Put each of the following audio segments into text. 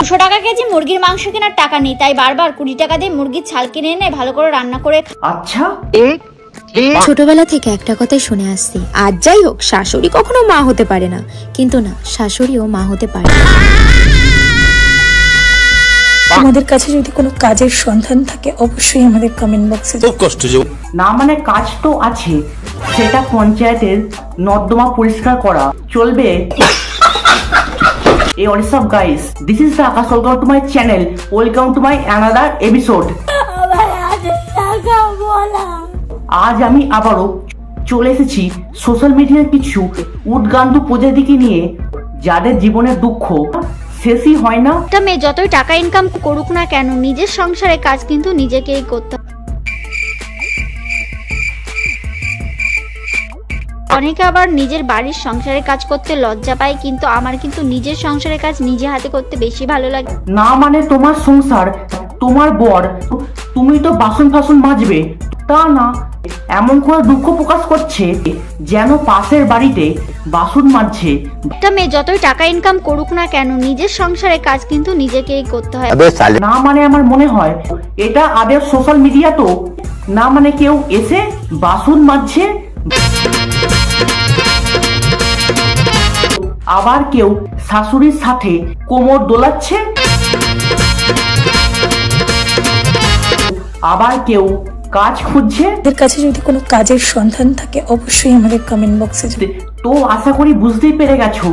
দুশো টাকা কেজি মুরগির মাংস কেনার টাকা নেই তাই বারবার কুড়ি টাকা দিয়ে মুরগির ছাল কিনে এনে ভালো করে রান্না করে আচ্ছা। ছোটবেলা থেকে একটা কথাই শুনে আসছি। আর যাই হোক শাশুড়ি কখনো মা হতে পারে না। কিন্তু না শাশুড়িও মা হতে পারে তোমাদের কাছে যদি কোনো কাজের সন্ধান থাকে অবশ্যই আমাদের কমেন্ট বক্সে খুব কষ্ট যে না মানে কাজ তো আছে। সেটা পঞ্চায়েতের নর্দমা পরিষ্কার করা। চলবে। এই WhatsApp guys this is the Akash welcome to my channel welcome to my another episode আজ আমি আবারও চলে এসেছি সোশ্যাল মিডিয়ার কিছু উদ্গান্ত প্রজাতিকে নিয়ে, যাদের জীবনের দুঃখ শেষই হয় না। একটা মেয়ে, যতই টাকা ইনকাম করুক না কেন, নিজের সংসারে কাজ কিন্তু নিজেকেই করতে অনেকে আবার নিজের বাড়ির সংসারের কাজ করতে লজ্জা পায় কিন্তু আমার কিন্তু নিজের সংসারের কাজ নিজে হাতে করতে বেশি ভালো লাগে। না মানে তোমার সংসার তোমার বর তুমি তো বাসন ফাসন মাজবে। তা না এমন করে দুঃখ প্রকাশ করছে যেন পাশের বাড়িতে বাসন মাজছে। একটা মেয়ে যতই টাকা ইনকাম করুক না কেন নিজের সংসারের কাজ কিন্তু নিজেকেই করতে হয়। না মানে আমার মনে হয় এটা আদের সোশ্যাল মিডিয়া তো। না মানে কেউ এসে বাসন মাজছে? আবার কেউ শাশুড়ির সাথে কোমর দোলাচ্ছে? আবার কেউ কাজ খুঁজছে? তোমাদের কাছে যদি কোনো কাজের সন্ধান থাকে অবশ্যই আমাদের কমেন্ট বক্সে তো আশা করি বুঝতেই পেরে গেছো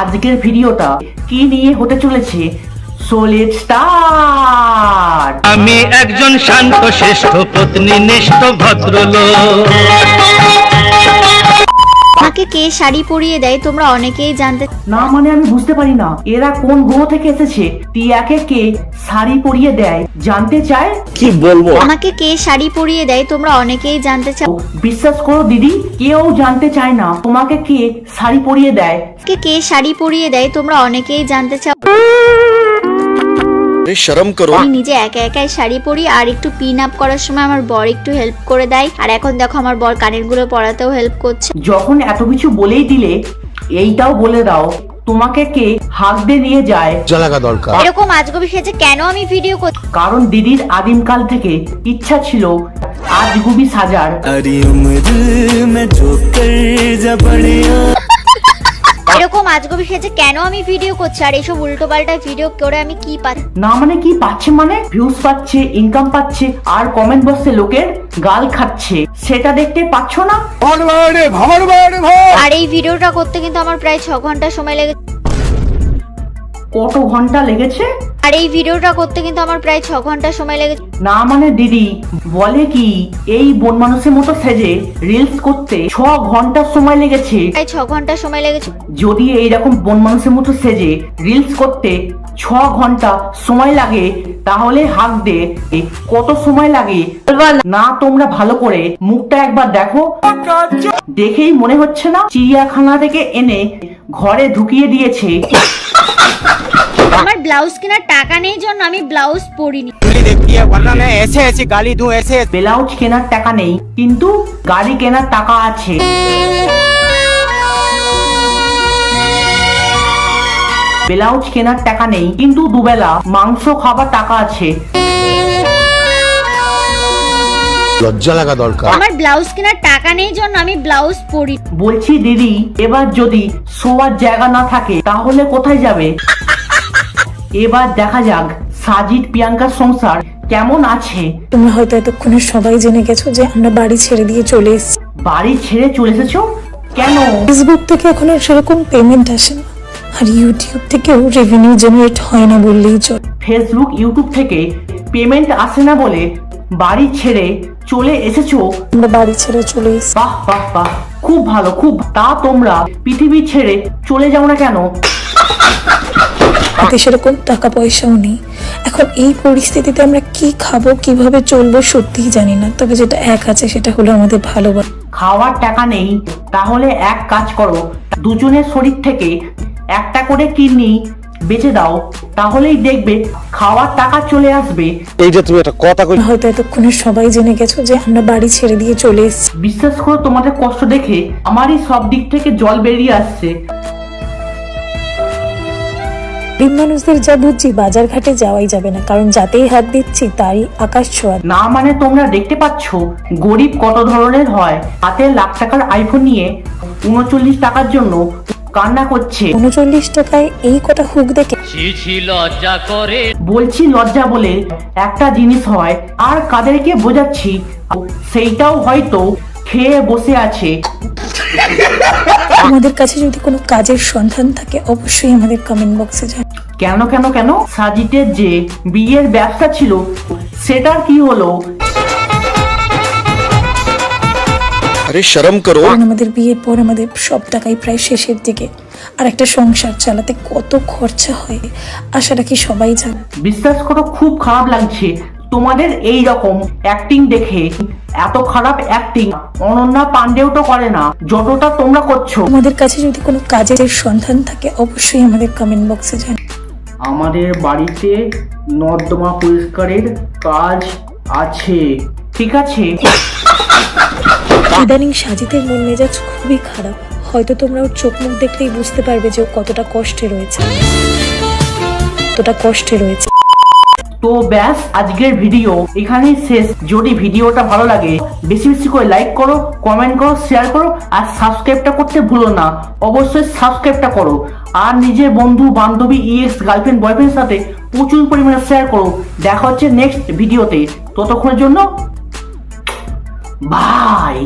আজকের ভিডিওটা কি নিয়ে হতে চলেছে? সো লেট স্টার্ট আমি একজন শান্ত শ্রেষ্ঠ পত্নীনিষ্ঠ ভদ্রলোক। আমাকে কে শাড়ি পরিয়ে দেয় তোমরা অনেকেই জানতে না মানে আমি বুঝতে পারি না। এরা কোন গ্রহ থেকে এসেছে? টিয়াকে কে শাড়ি পরিয়ে দেয়? জানতে চায়? কি বলব? আমাকে কে শাড়ি পরিয়ে দেয় তোমরা অনেকেই জানতে চাও। বিশ্বাস করো দিদি কেউ জানতে চায় না তোমাকে কে শাড়ি পরিয়ে দেয়। কে কে শাড়ি পরিয়ে দেয় তোমরা অনেকেই জানতে চাও। পরে শরম করো। আমি নিজে একা একাই শাড়ি পরি আর একটু পিন আপ করার সময় আমার বর একটু হেল্প করে দেয়। আর এখন দেখো আমার বর কানেরগুলো পরাতেও হেল্প করছে। যখন এত কিছু বলেই দিলে এইটাও বলে দাও তোমাকে কে হাত দিয়ে নিয়ে যায়? জলাগা দরকার। এরকম আজগবি সেজে কেন আমি ভিডিও করি কারণ দিদির আদিমকাল থেকে ইচ্ছা ছিল আজগুবি সাজার। আরে উমর মে জো কর এরকম আজগবি সেজে কেন আমি ভিডিও করছি? আর এইসব উল্টো পাল্টা ভিডিও করে আমি কি পাচ্ছি? না মানে কি পাচ্ছে মানে? ভিউজ পাচ্ছে ইনকাম পাচ্ছে আর কমেন্ট বক্সে লোকের গাল খাচ্ছে। সেটা দেখতে পাচ্ছ না? আর এই ভিডিওটা করতে কিন্তু আমার প্রায় ছ ঘণ্টা সময় লেগেছে। কত ঘণ্টা লেগেছে? আর এই ভিডিওটা করতে কিন্তু আমার প্রায় ছ ঘণ্টা সময় লেগেছে। না মানে দিদি বলে কি এই বন মানুষের মতো সেজে রিলস করতে ছ ঘণ্টা সময় লেগেছে। প্রায় ছ ঘণ্টা সময় লেগেছে। যদি এইরকম বন মানুষের মতো সেজে রিলস করতে ছ ঘণ্টা সময় লাগে তাহলে হাক দে কত সময় লাগে? না তোমরা ভালো করে মুখটা একবার দেখো। দেখেই মনে হচ্ছে না চিড়িয়াখানা থেকে এনে ঘরে ঢুকিয়ে দিয়েছে। আমার ব্লাউজ কেনার টাকা নেই জন্য আমি ব্লাউজ পরিনি देखती है वरना मैं ऐसे ऐसे गाली दूं ऐसे ব্লাউজ কেনার টাকা নেই কিন্তু গাড়ি কেনার টাকা আছে ব্লাউজ কেনার টাকা নেই কিন্তু দুবেলা মাংস খাবার টাকা আছে লজ্জা লাগা দরকার আমার ব্লাউজ কেনার টাকা নেই জন্য আমি ব্লাউজ পরি বলছি দিদি এবার যদি শোয়ার জায়গা না থাকে তাহলে কোথায় যাবে এবার দেখা যাক সাজিদ প্রিয়াঙ্কার সংসার কেমন আছে। তোমরা হয়তো এতক্ষণে সবাই জেনে গেছো যে আমরা বাড়ি ছেড়ে দিয়ে চলে এসেছি। বাড়ি ছেড়ে চলে এসেছ? কেন? ফেসবুক থেকে এখন আর সেরকম পেমেন্ট আসে না। আর ইউটিউব থেকেও রেভিনিউ জেনারেট হয় না বললেই চলে। ফেসবুক ইউটিউব থেকে পেমেন্ট আসে না বলে বাড়ি ছেড়ে চলে এসেছ? আমরা বাড়ি ছেড়ে চলে এসেছি। বাহ বাহ বাহ। খুব ভালো খুব। তা তোমরা পৃথিবী ছেড়ে চলে যাও না কেন? হাতে সেরকম টাকা পয়সাও নেই। এখন এই পরিস্থিতিতে আমরা কি খাব কীভাবে চলবো সত্যিই জানি না। তবে যেটা এক আছে সেটা হলো আমাদের ভালোবাসা। খাওয়ার টাকা নেই তাহলে এক কাজ করো দুজনের শরীর থেকে একটা করে কিডনি বেঁচে দাও তাহলেই দেখবে খাওয়ার টাকা চলে আসবে। এই যে তুমি একটা কথা কই হয়তো এতক্ষণে সবাই জেনে গেছো যে আমরা বাড়ি ছেড়ে দিয়ে চলে এসেছি। বিশ্বাস করো তোমাদের কষ্ট দেখে আমারই সব দিক থেকে জল বেরিয়ে আসছে। গরিব মানুষদের যা বুঝছি বাজার ঘাটে যাওয়াই যাবে না। কারণ যাতেই হাত দিচ্ছি তারই আকাশ ছোঁয়া। না মানে তোমরা দেখতে পাচ্ছ গরিব কত ধরনের হয়। হাতে লাখ টাকার আইফোন নিয়ে উনচল্লিশ টাকার জন্য কান্না করছে। উনচল্লিশ টাকায় এই কটা হুক দেখে বলছি লজ্জা বলে একটা জিনিস হয় আর কাদেরকে বোঝাচ্ছি সেইটাও হয়তো খেয়ে বসে আছে। আমাদের কাছে যদি কোনো কাজের সন্ধান থাকে অবশ্যই আমাদের কমেন্ট বক্সে জানান কেন কেন কেন? সাজিতের যে বিয়ের ব্যবসা ছিল সেটার কি হলো? আরে শরম করো। আমাদের বিয়ের পর আমাদের সব টাকাই প্রায় শেষের দিকে। আর একটা সংসার চালাতে কত খরচা হয় আশাটা কি সবাই জানে। বিশ্বাস করো খুব খারাপ লাগছে। তোমাদের এই রকম অ্যাক্টিং দেখে এত খারাপ অ্যাক্টিং অনন্যা পান্ডেও তো করে না। যতটা তোমরা করছ। আমাদের কাছে যদি কোনো কাজের সন্ধান থাকে অবশ্যই আমাদের কমেন্ট বক্সে জানাও আমাদের বাড়িতে নর্দমা পরিষ্কারের কাজ আছে ঠিক আছে? ইদানিং সাজিদের মন মেজাজ খুবই খারাপ। হয়তো তোমরা ওর চোখ মুখ দেখলেই বুঝতে পারবে যে ও কতটা কষ্টে রয়েছে। কতটা কষ্টে রয়েছে। তো ব্যাস আজকের ভিডিও এখানেই শেষ। যদি ভিডিওটা ভালো লাগে বেশি বেশি করে লাইক করো কমেন্ট করো শেয়ার করো আর সাবস্ক্রাইবটা করতে ভুলো না। অবশ্যই সাবস্ক্রাইবটা করো। আর নিজের বন্ধু, বান্ধবী ইএক্স গার্লফ্রেন্ড বয়ফ্রেন্ডের সাথে প্রচুর পরিমাণে শেয়ার করো। দেখা হচ্ছে নেক্সট ভিডিওতে ততক্ষণের জন্য বাই